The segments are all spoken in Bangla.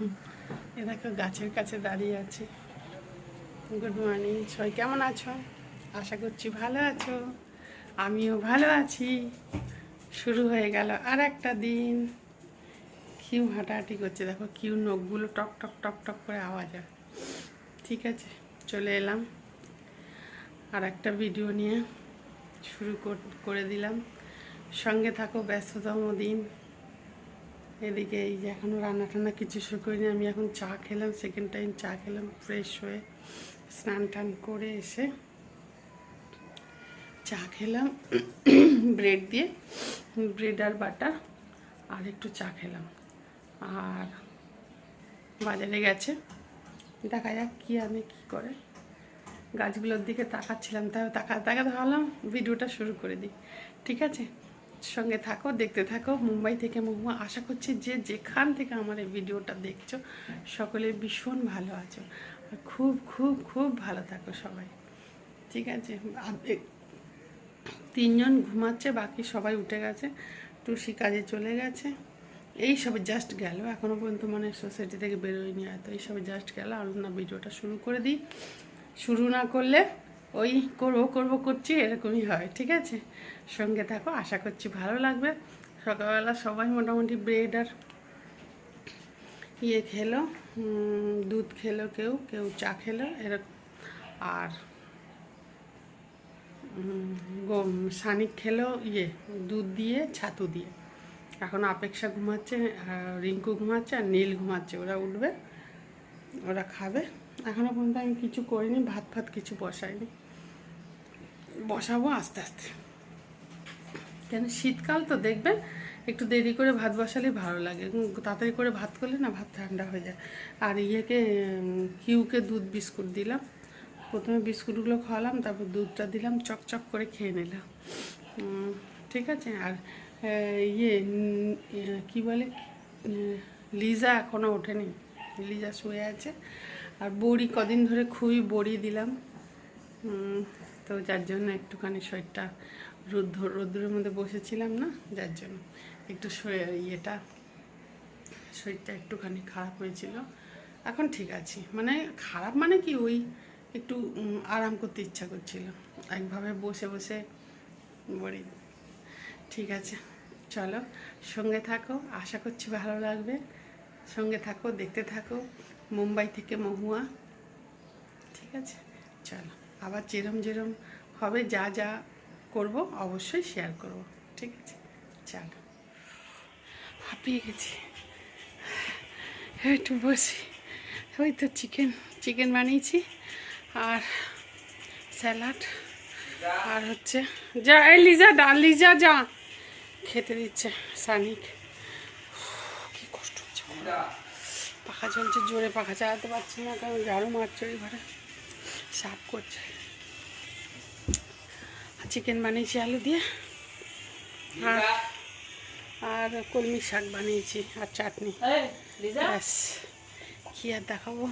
এ দেখো গাছের কাছে দাঁড়িয়ে আছে। গুড মর্নিং সবাই কেমন আছো? আশা করছি ভালো আছো। আমিও ভালো আছি। শুরু হয়ে গেল আর একটা দিন। কিউ হাঁটাহাঁটি করছে, দেখো কিউ নখগুলো টক টক টক টক করে আওয়াজ হয়। ঠিক আছে, চলে এলাম। আর একটা ভিডিও নিয়ে শুরু কর- করে দিলাম। সঙ্গে থাকো ব্যস্ততম দিন। এদিকে এই যে এখনও রান্না টান্না কিছু শুরু করিনি। আমি এখন চা খেলাম সেকেন্ড টাইম চা খেলাম ফ্রেশ হয়ে স্নান টান করে এসে চা খেলাম ব্রেড দিয়ে ব্রেড আর বাটার আর একটু চা খেলাম। আর বাজারে গেছে। দেখা যাক কী আনে, কী করে। গাছগুলোর দিকে তাকাচ্ছিলাম তাই তাকা তাকাতে ভাবলাম ভিডিওটা শুরু করে দিই। ঠিক আছে? সঙ্গে থাকো, দেখতে থাকো। মুম্বাই থেকে মহুয়া, আশা করছি যে যেখান থেকে আমার এই ভিডিওটা দেখছ, সকলে ভীষণ ভালো আছো। আর খুব খুব খুব ভালো থাকো সবাই। ঠিক আছে? তিনজন ঘুমাচ্ছে, বাকি সবাই উঠে গেছে, টুসি কাজে চলে গেছে। এই সব জাস্ট গেল। এখনও পর্যন্ত মানে সোসাইটি থেকে বেরোয়নি হয়তো এই সব জাস্ট গেল। না, ভিডিওটা শুরু করে দিই। শুরু না করলে ওই করব করব, করছি, এরকমই হয়, ঠিক আছে? সঙ্গে থাকো, আশা করছি ভালো লাগবে। সকালবেলা সবাই মোটামুটি ব্রেড আর ইয়ে খেলো দুধ খেলো কেউ কেউ চা খেলো, এরকম। আর গম সানিক খেলো ইয়ে দুধ দিয়ে, ছাতু দিয়ে। এখন আপেক্ষা ঘুমাচ্ছে রিঙ্কু ঘুমাচ্ছে আর নীল ঘুমাচ্ছে, ওরা উঠবে, ওরা খাবে। এখনও পর্যন্ত আমি কিছু করিনি, ভাত ফাত কিছু বসাইনি। বসাবো আস্তে আস্তে। কেন? শীতকাল তো দেখবেন, একটু দেরি করে ভাত বসালে ভালো লাগে। তাড়াতাড়ি করে ভাত করলে না ভাত ঠান্ডা হয়ে যায়। আর ইয়েকে কিউকে দুধ বিস্কুট দিলাম। প্রথমে বিস্কুটগুলো খাওয়ালাম, তারপর দুধটা দিলাম, চকচক করে খেয়ে নিলাম। ঠিক আছে? আর ইয়ে কি বলে? লিজা এখনও ওঠেনি। লিজা শুয়ে আছে। আর বড়ি, কদিন ধরে খুবই বড়ি দিলাম। তো যার জন্য একটুখানি শরীরটা রুদ্র রোদ্রের মধ্যে বসেছিলাম না, যার জন্য একটু ইয়েটা, শরীরটা একটুখানি খারাপ হয়েছিল। এখন ঠিক আছি। মানে খারাপ মানে কি? ওই একটু আরাম করতে ইচ্ছা করছিল। একভাবে বসে বসে বড়ি ঠিক আছে, চলো সঙ্গে থাকো। আশা করছি ভালো লাগবে। সঙ্গে থাকো, দেখতে থাকো। মুম্বাই থেকে মহুয়া। ঠিক আছে, চলো। আবার যেরম যেরম হবে যা যা করব অবশ্যই শেয়ার করব। ঠিক আছে? চলো। হাঁপিয়ে গেছি। একটু বসি। ওই তো চিকেন চিকেন বানিয়েছি। আর স্যালাড আর হচ্ছে যা এই লিজা ডা লিজা যা। খেতে দিচ্ছে সানিক। কি কষ্ট হচ্ছে পাখা চলছে জোরে পাখা চালাতে পারছি না কারণ ঝাড়ু মারছে ওই ঘরে। সাফ করছে। চিকেন বানিয়েছি আলু দিয়ে। আর আর কলমি শাক বানিয়েছি আর চাটনি। ব্যাস কি আর দেখাবো?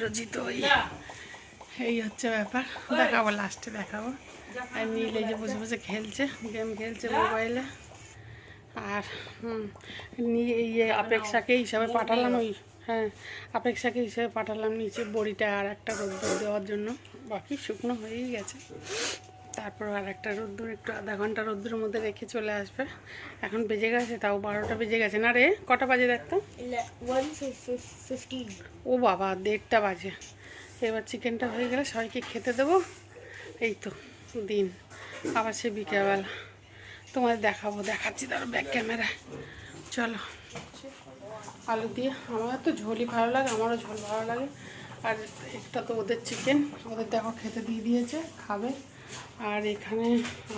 রোজি তো ওই এই হচ্ছে ব্যাপার। দেখাবো লাস্টে দেখাবো। আর নীল এই যে বসে বসে খেলছে গেম খেলছে মোবাইলে আর নিয়ে ইয়ে আপেক্ষাকে হিসাবে পাঠালাম ওই হ্যাঁ আপেক্ষাকে হিসাবে পাঠালাম নিচে বড়িটা আর একটা রোদ্দুর দেওয়ার জন্য। বাকি শুকনো হয়েই গেছে। তারপর আর একটা রোদ্দুর একটু আধা ঘণ্টা রোদ্দুরের মধ্যে রেখে চলে আসবে। এখন বেজে গেছে তাও বারোটা বেজে গেছে। না রে কটা বাজে দেখতো. ও বাবা দেড়টা বাজে। এবার চিকেনটা হয়ে গেলে সবাইকে খেতে দেবো। এই তো দিন। আবার সে বিকেলবেলা। তোমাদের দেখাবো দেখাচ্ছি তার ব্যাক ক্যামেরায় চলো। আলু দিয়ে আমার তো ঝোলই ভালো লাগে আমারও ঝোল ভালো লাগে। আর একটা তো ওদের চিকেন ওদের দেখো খেতে দিয়ে দিয়েছে খাবে। আর এখানে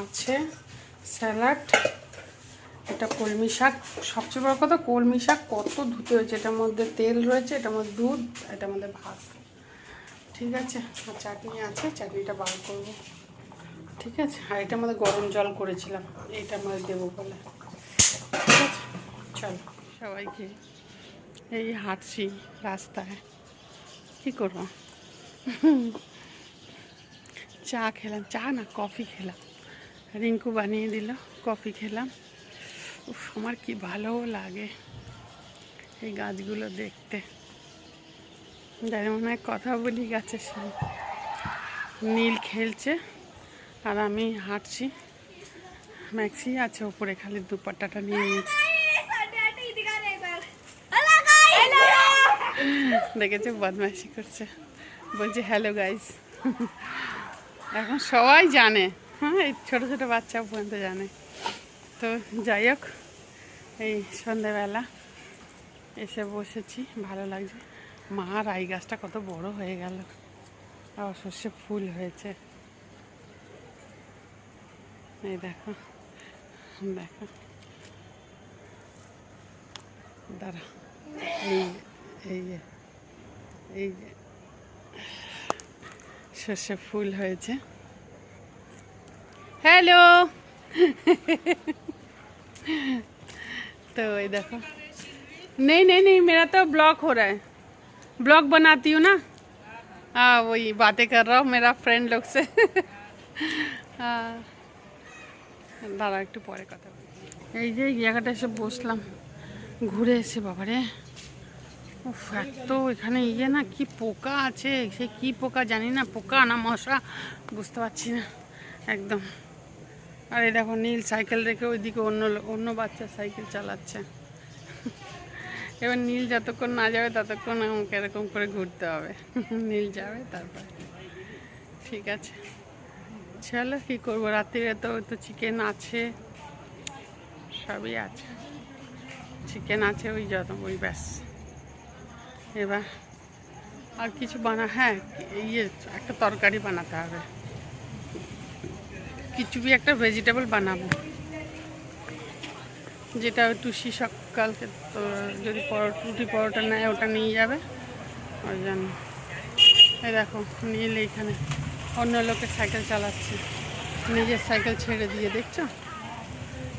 আছে স্যালাড, এটা কলমি শাক। সবচেয়ে বড় কথা, কলমি শাক কত ধুতে হয়েছে। এটার মধ্যে তেল রয়েছে, এটার মধ্যে দুধ এটার মধ্যে ভাত। ঠিক আছে আর চাটনি আছে, চাটনিটা বার করব। ঠিক আছে, আর এটার মধ্যে গরম জল করেছিলাম এইটার মধ্যে দেবো বলে। ঠিক আছে, চলো। সবাইকে এই হাঁটছি রাস্তায়। কী করব? চা খেলাম, চা না কফি খেলাম। রিঙ্কু বানিয়ে দিল, কফি খেলাম। উফ, আমার কি ভালো লাগে এই গাছগুলো দেখতে। জানি মনে হয় কথা বলি গাছের সঙ্গে নীল খেলছে আর আমি হাঁটছি। ম্যাক্সি আছে ওপরে, খালি দুপাট্টাটা নিয়ে নিয়েছি। দেখেছে? বদমাইশি করছে। বলছে, হ্যালো গাইস। এখন সবাই জানে। হ্যাঁ এই ছোটো ছোটো বাচ্চা পর্যন্ত জানে। তো যাই হোক, এই সন্ধ্যাবেলা এসে বসেছি, ভালো লাগছে। মা রাই গাছটা কত বড় হয়ে গেল। আর সর্ষে ফুল হয়েছে। এই দেখো দেখো। দাঁড়া, এই এই যে এই যে। সর্ষে ফুল হয়েছে হ্যালো तो ये देखो नहीं नहीं नहीं मेरा तो ब्लॉक हो रहा है ब्लॉग बनाती हूँ ना हाँ वही बातें कर रहा हूँ मेरा फ्रेंड लोग से हाँ দাঁড়া একটু পরে কথা বলি এই যে এই জায়গাটা এসে বসলাম ঘুরে এসে বাবারে এত এখানে ইয়ে না, কি পোকা আছে? সে কি পোকা জানি না, পোকা না মশা, বুঝতে পারছি না, একদম। আর এই দেখো, নীল সাইকেল রেখে ওইদিকে অন্য অন্য বাচ্চা সাইকেল চালাচ্ছে। এবার নীল যতক্ষণ না যাবে, ততক্ষণ আমাকে এরকম করে ঘুরতে হবে। নীল যাবে, তারপরে। ঠিক আছে। চলো, কী করব? রাত্রিরে তো ওই তো চিকেন আছে। সবই আছে। চিকেন আছে, ওই যত, ওই ব্যাস। এবার আর কিছু বানা হ্যাঁ ইয়ে একটা তরকারি বানাতে হবে। কিছু একটা ভেজিটেবল বানাবো। যেটা টুসি সকালকে তো যদি রুটি পরোটা নেয়, ওটা নিয়ে যাবে। ওই জন্য। এই দেখো নীল এখানে। অন্য লোকের সাইকেল চালাচ্ছে। নিজের সাইকেল ছেড়ে দিয়ে, দেখছ?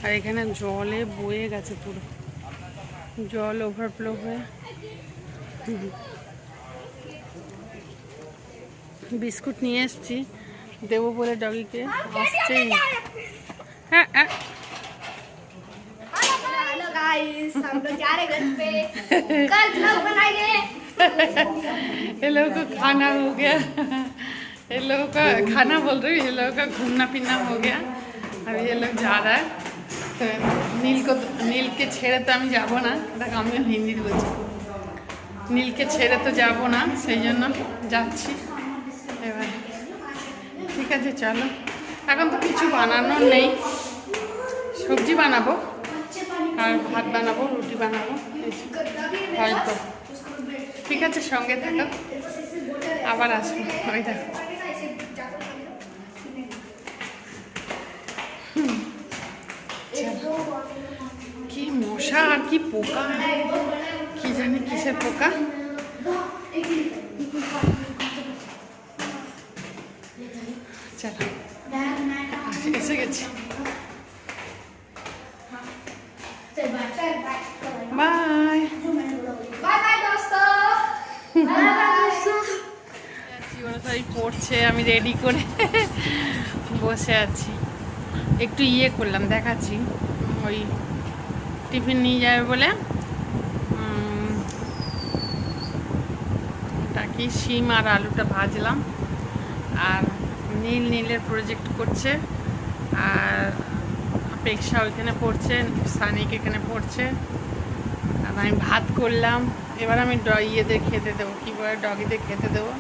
আর এখানে জলে বয়ে গেছে পুরো। জল ওভারফ্লো হয়ে বিস্কুট নিয়ে এসছি দেবো বলে ডগিকে আসছেই না। হ্যাঁ হ্যাঁ हेलो गाइस हम लोग जा रहे घर पे कल ब्लॉग बनाएंगे ये लोगों को खाना हो गया ये लोगों का खाना बोल रही हूँ ये लोगों का घूमना फिरना हो गया अब ये लोग जा रहा है तो নীল को নীলকে ছেড়ে তো আমি যাব না দেখ আমিও হিন্দি বলছি নীলকে ছেড়ে তো যাব না, সেই জন্য যাচ্ছি। এবার ঠিক আছে, চলো। এখন তো কিছু বানানোর নেই। সবজি বানাবো, আর ভাত বানাবো, রুটি বানাবো হয়তো। ঠিক আছে, সঙ্গে থাকো। আবার আসব, ওই দেখো। কি মশা আর কি পোকা। জানি কিসের পোকা? চলো। আচ্ছা, এসে গেছি। বাই। জীবনসারি পড়ছে, আমি রেডি করে বসে আছি। একটু ইয়ে করলাম, দেখাচ্ছি। ওই টিফিন নিয়ে যাবে বলে কি শিম আর আলুটা ভাজলাম। আর নীল নীলের প্রজেক্ট করছে। আর অপেক্ষা ওইখানে পড়ছে, সানিক এখানে পড়ছে। আর আমি ভাত করলাম। এবার আমি ড- ইয়েদের খেতে দেবো। কী বলে, ডগিদের খেতে দেবো।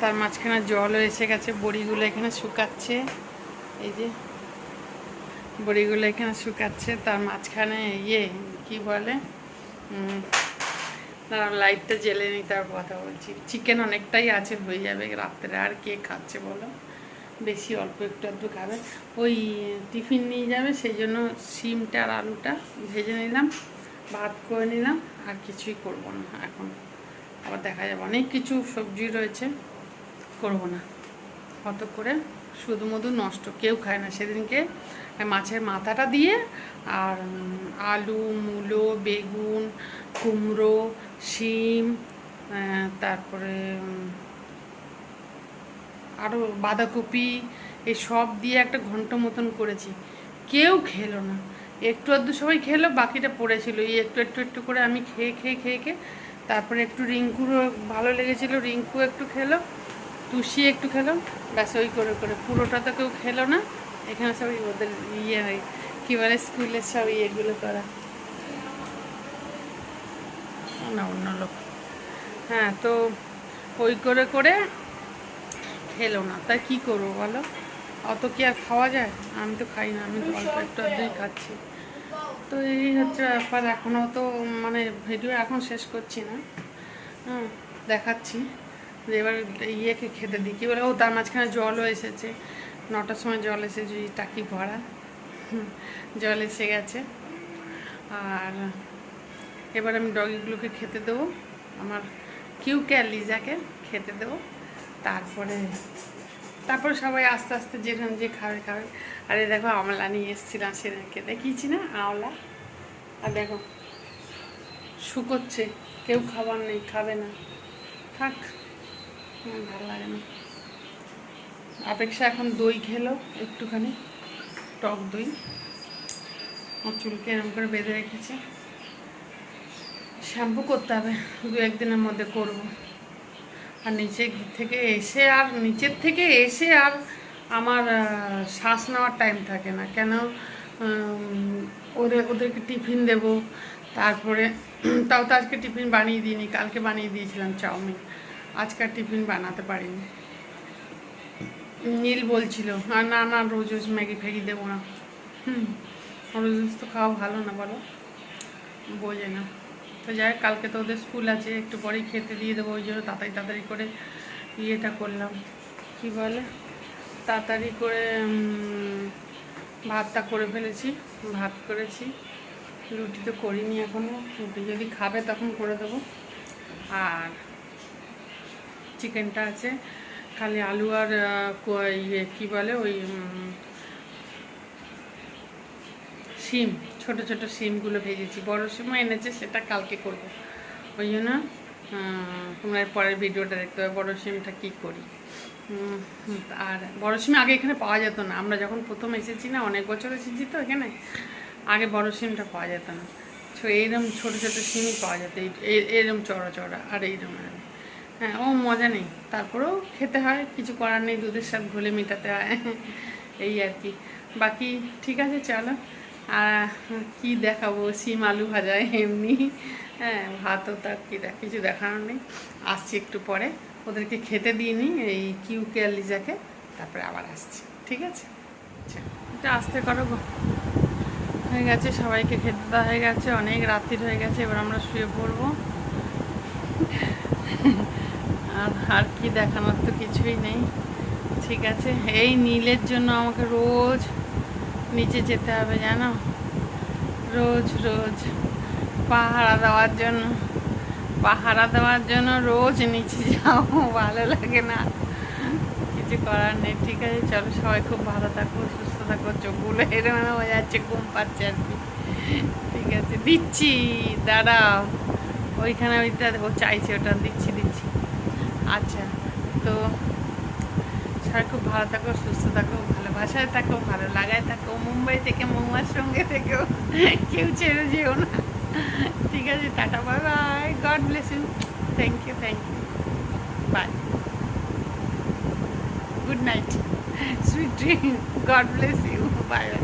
তার মাঝখানে জলও এসে গেছে। বড়িগুলো এখানে শুকাচ্ছে। এই যে বড়িগুলো এখানে শুকাচ্ছে। তার মাঝখানে ইয়ে কি বলে লাইটটা জেলে নিই, তার কথা বলছি। চিকেন অনেকটাই আছে, হয়ে যাবে রাত্রে। আর কে খাচ্ছে বলো? বেশি অল্প একটু একটু খাবে। ওই টিফিন নিয়ে যাবে, সেই জন্য সিমটা আর আলুটা ভেজে নিলাম, ভাত করে নিলাম, আর কিছুই করব না এখন। আবার দেখা যাবে, অনেক কিছু সবজি রয়েছে, করব না। অত করে? শুধু মধু নষ্ট, কেউ খায় না। সেদিনকে মাছের মাথাটা দিয়ে আর আলু, মূলো, বেগুন, কুমড়ো শিম তারপরে আরও বাঁধাকপি, এই সব দিয়ে একটা ঘন্ট মতন করেছি। কেউ খেলো না। একটু আধটু সবাই খেলো, বাকিটা পড়েছিল এই একটু একটু একটু করে আমি খেয়ে খেয়ে খেয়ে খেয়ে, তারপরে একটু রিঙ্কুরও ভালো লেগেছিলো, রিঙ্কু একটু খেলো, তুষি একটু খেলো, ব্যাস ওই করে করে। পুরোটা তো কেউ খেলো না। এখানে সবাই ওদের ইয়ে হয়, কী বলে, স্কুলের সব ইয়েগুলো করা। না, অন্য লোক। হ্যাঁ তো ওই করে করে খেলো না। তাই কি করব বলো? অত কি আর খাওয়া যায়? আমি তো খাই না, আমি তো অল্প একটু আধটুই খাচ্ছি। তো এই হচ্ছে ব্যাপার এখনও তো মানে ভিডিও এখন শেষ করছি না। হ্যাঁ দেখাচ্ছি। যে এবার ইয়েকে খেতে দিই। কী বলে? ও তার মাঝখানে জলও এসেছে। নটার সময় জল এসেছে টাকি ভরা। জল এসে গেছে। আর এবার আমি ডগিগুলোকে খেতে দেবো। আমার কিউকে আর লিজাকে খেতে দেবো। তারপরে তারপরে সবাই আস্তে আস্তে যেরকম যে খাবে খাবে। আর এই দেখো, আমলা নিয়ে এসেছিলাম সেদিনকে দেখিয়েছি না, আমলা? আর দেখো, শুকোচ্ছে। কেউ খাবার নেই, খাবে না। থাক ভালো লাগে না। অপেক্ষা এখন দই খেলো একটুখানি, টক দই। আমার চুলকে এরকম করে বেঁধে রেখেছে। শ্যাম্পু করতে হবে, দু একদিনের মধ্যে করব। আর নিচে থেকে এসে আর, নিচের থেকে এসে আর আমার শ্বাস নেওয়ার টাইম থাকে না। কেন? ওদের ওদেরকে টিফিন দেব। তারপরে, তাও তো আজকে টিফিন বানিয়ে দিইনি, কালকে বানিয়ে দিয়েছিলাম চাউমিন। আজকে আর টিফিন বানাতে পারিনি। নীল বলছিল, আর না না, রোজ রোজ ম্যাগি ফ্যাগি দেবো না। হুম, রোজ রোজ তো খাওয়া ভালো না বলো? বোঝে না। তো যাই কালকে তো ওদের স্কুল আছে, একটু পরেই খেতে দিয়ে দেবো, ওই জন্য তাড়াতাড়ি তাড়াতাড়ি করে ইয়েটা করলাম। কি বলে? তাড়াতাড়ি করে ভাতটা করে ফেলেছি, ভাত করেছি। রুটি তো করিনি এখনও রুটি যদি খাবে তখন করে দেবো। আর চিকেনটা আছে, খালি আলু আর ইয়ে কী বলে ওই শিম। ছোট ছোট সিমগুলো ভেজেছি, বড় শিমও এনেছে, সেটা কালকে করব। ওই জন্য তোমরা পরের ভিডিওটা দেখতে হবে বড় শিমটা কী করি। আর বড় শিম আগে এখানে পাওয়া যেত না, আমরা যখন প্রথম এসেছি না, অনেক বছর এসেছি তো এখানে, আগে বড় সিমটা পাওয়া যেত না। তো এইরকম ছোটো ছোটো সিমই পাওয়া যেত, এই- এইরকম চড়া চড়া, আর এইরকম। হ্যাঁ ও মজা নেই, তারপরেও খেতে হয়, কিছু করার নেই, দুধের সাথে ঘুলে মেটাতে হয়, এই আর কি। বাকি, ঠিক আছে, চলো। আর কি দেখাবো সিম আলু ভাজা এমনি। হ্যাঁ ভাতও তার কি দেখ- কিছু দেখানোর নেই। আসছি একটু পরে। ওদেরকে খেতে দিয়ে নিই এই কিউকে আর লিজাকে। তারপরে আবার আসছি, ঠিক আছে? আচ্ছা। এটা আসতে করো হয়ে গেছে, সবাইকে খেতে দেওয়া হয়ে গেছে, অনেক রাত্রির হয়ে গেছে, এবার আমরা শুয়ে পড়ব। আর আর কি দেখানোর তো কিছুই নেই। ঠিক আছে, এই নীলের জন্য আমাকে রোজ নিচে যেতে হবে, জানো? রোজ রোজ। পাহারা দেওয়ার জন্য। পাহারা দেওয়ার জন্য রোজ নিচে যাও, ভালো লাগে না। কিছু করার নেই, ঠিক আছে? চলো সবাই খুব ভালো থাকো, সুস্থ থাকো চোখগুলো এরকম হয়ে যাচ্ছে, ঘুম পাচ্ছে আর কি। ঠিক আছে, দিচ্ছি, দাঁড়াও। ওইখানে ওইটা ও চাইছে, ওটা দিচ্ছি দিচ্ছি। আচ্ছা তো সবাই খুব ভালো থাকো, সুস্থ থাকো ভালোবাসায় থাকো, ভালো লাগায় থাকো, মুম্বাই থেকে মৌমার সঙ্গে থেকেও কেউ ছেড়ে যেও না। ঠিক আছে, ta ta, bye bye, God bless you. Thank you thank you bye good night sweet dream God bless you bye bye